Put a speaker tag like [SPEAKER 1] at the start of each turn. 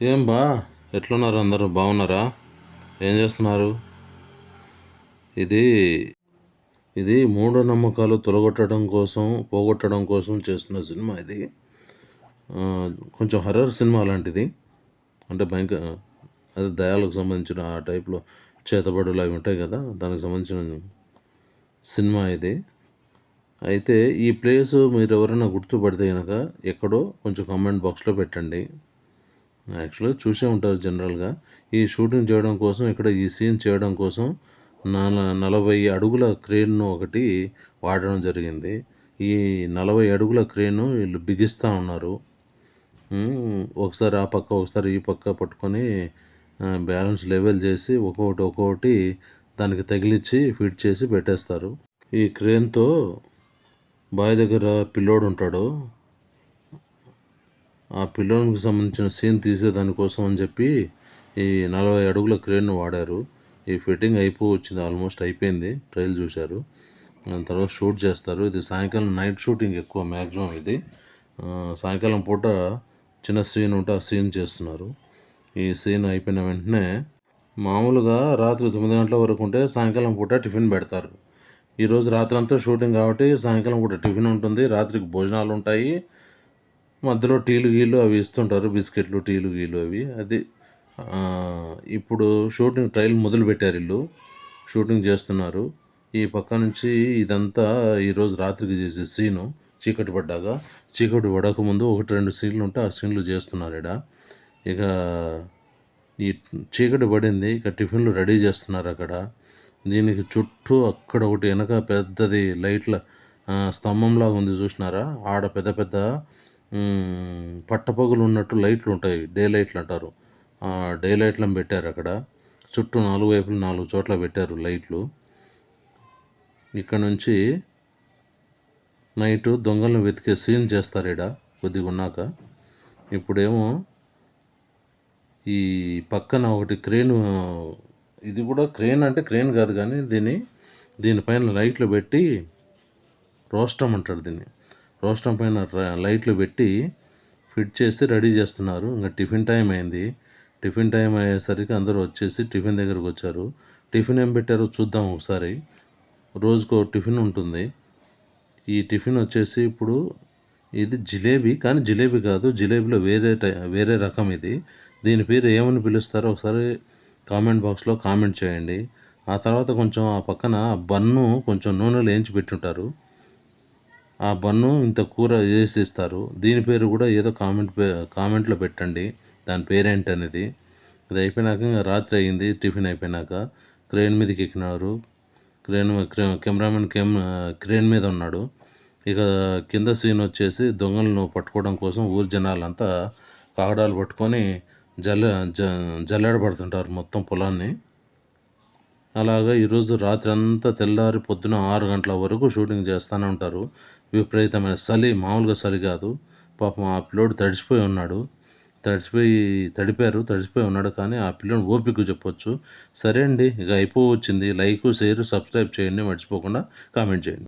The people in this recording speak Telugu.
[SPEAKER 1] ఏం బా? ఎట్లున్నారు అందరూ? బాగున్నారా? ఏం చేస్తున్నారు? ఇది ఇది మూఢనమ్మకాలు తొలగొట్టడం కోసం పోగొట్టడం కోసం చేస్తున్న సినిమా ఇది. కొంచెం హర్రర్ సినిమా లాంటిది. అంటే భయంకర అది దయాలకు సంబంధించిన ఆ టైప్లో చేతబడులు అవి ఉంటాయి కదా? దానికి సంబంధించిన సినిమా ఇది. అయితే ఈ ప్లేస్ మీరు ఎవరైనా గుర్తుపడితే కనుక ఎక్కడో కొంచెం కామెంట్ బాక్స్లో పెట్టండి. యాక్చువల్గా చూసే ఉంటారు జనరల్గా. ఈ షూటింగ్ చేయడం కోసం ఇక్కడ ఈ సీన్ చేయడం కోసం నల నలభై అడుగుల క్రేన్ను ఒకటి వాడడం జరిగింది. ఈ నలభై అడుగుల క్రేను వీళ్ళు బిగిస్తూ ఉన్నారు. ఒకసారి ఆ పక్క ఒకసారి ఈ పక్క పట్టుకొని బ్యాలెన్స్ లెవెల్ చేసి ఒక్కొక్కటి ఒక్కొక్కటి దానికి తగిలిచ్చి ఫిట్ చేసి పెట్టేస్తారు. ఈ క్రేన్తో బావి దగ్గర పిల్లోడు ఉంటాడు. ఆ పిల్లోనికి సంబంధించిన సీన్ తీసే దానికోసం అని చెప్పి ఈ నలభై అడుగుల క్రేన్ వాడారు. ఈ ఫిట్టింగ్ అయిపో వచ్చింది ఆల్మోస్ట్ అయిపోయింది ట్రైల్ చూశారు. దాని తర్వాత షూట్ చేస్తారు. ఇది సాయంకాలం నైట్ షూటింగ్ ఎక్కువ మ్యాక్సిమం ఇది. సాయంకాలం పూట చిన్న సీన్ ఉంటే ఆ సీన్ చేస్తున్నారు. ఈ సీన్ అయిపోయిన వెంటనే మామూలుగా రాత్రి తొమ్మిది గంటల వరకు ఉంటే సాయంకాలం పూట టిఫిన్ పెడతారు. ఈరోజు రాత్రి అంతా షూటింగ్ కాబట్టి సాయంకాలం పూట టిఫిన్ ఉంటుంది రాత్రికి భోజనాలు ఉంటాయి. మధ్యలో టీలు గీలు అవి ఇస్తుంటారు బిస్కెట్లు టీలు గీలు అవి. అది ఇప్పుడు షూటింగ్ ట్రయల్ మొదలు పెట్టారు ఇల్లు. షూటింగ్ చేస్తున్నారు. ఈ పక్క నుంచి ఇదంతా ఈరోజు రాత్రికి చేసే సీను చీకటి పడ్డాక. చీకటి పడకముందు ఒకటి రెండు సీన్లు ఉంటే ఆ సీన్లు చేస్తున్నారు ఇక్కడ ఇక ఈ చీకటి పడింది ఇక టిఫిన్లు రెడీ చేస్తున్నారు అక్కడ. దీనికి చుట్టూ అక్కడ ఒకటి వెనక పెద్దది లైట్ల స్తంభంలాగా ఉంది చూసినారా? ఆడ పెద్ద పెద్ద పట్టపగులు ఉన్నట్టు లైట్లు ఉంటాయి. డే లైట్లు అంటారు. డే లైట్లను పెట్టారు అక్కడ. చుట్టూ నాలుగు వైపులు నాలుగు చోట్ల పెట్టారు లైట్లు. ఇక్కడ నుంచి నైట్ దొంగలను వెతికే సీన్ చేస్తారు ఈడ కొద్దిగా ఉన్నాక. ఇప్పుడేమో ఈ పక్కన ఒకటి క్రేన్ ఇది కూడా క్రేన్ అంటే క్రేన్ కాదు కానీ దీన్ని దీనిపైన లైట్లు పెట్టి రోస్టమ్ అంటారు దీన్ని. రోస్టమ్ పైన లైట్లు పెట్టి ఫిట్ చేసి రెడీ చేస్తున్నారు. ఇంకా టిఫిన్ టైం అయింది. టిఫిన్ టైం అయ్యేసరికి అందరూ వచ్చేసి టిఫిన్ దగ్గరకు వచ్చారు. టిఫిన్ ఏం పెట్టారో చూద్దాం ఒకసారి. రోజుకో టిఫిన్ ఉంటుంది. ఈ టిఫిన్ వచ్చేసి ఇప్పుడు ఇది జిలేబీ కానీ జిలేబీ కాదు. జిలేబీలో వేరే టై వేరే రకం ఇది. దీని పేరు ఏమని పిలుస్తారో ఒకసారి కామెంట్ బాక్స్లో కామెంట్ చేయండి. ఆ తర్వాత కొంచెం ఆ పక్కన బన్ను కొంచెం నూనెలో వేయించి పెట్టుంటారు. ఆ బన్ను ఇంత కూర వేసి ఇస్తారు దీని పేరు కూడా ఏదో కామెంట్ కామెంట్లో పెట్టండి. దాని పేరేంటి అనేది ఇది అయిపోయినాక ఇంకా రాత్రి అయింది టిఫిన్ అయిపోయినాక. క్రేన్ మీదకి ఎక్కినారు. క్రేన్ క్రే- కెమెరామెన్ కెమ్ క్రేన్ మీద ఉన్నాడు. ఇక కింద సీన్ వచ్చేసి దొంగలను పట్టుకోవడం కోసం ఊరు జనాలంతా కాగడాలు పట్టుకొని జల్ల జ జల్లాడబడుతుంటారు మొత్తం పొలాన్ని. అలాగా ఈరోజు రాత్రి అంతా తెల్లారి పొద్దున ఆరు గంటల వరకు షూటింగ్ చేస్తూనే ఉంటారు విపరీతమైన చలి మామూలుగా చలి కాదు. పాపం ఆ పిల్లోడు తడిసిపోయి ఉన్నాడు. తడిసిపోయి తడిపారు తడిసిపోయి ఉన్నాడు కానీ ఆ పిల్లోని ఓపిక చెప్పొచ్చు. సరే అండి ఇక అయిపో వచ్చింది లైక్ షేర్ సబ్స్క్రైబ్ చేయండి మర్చిపోకుండా కామెంట్ చేయండి.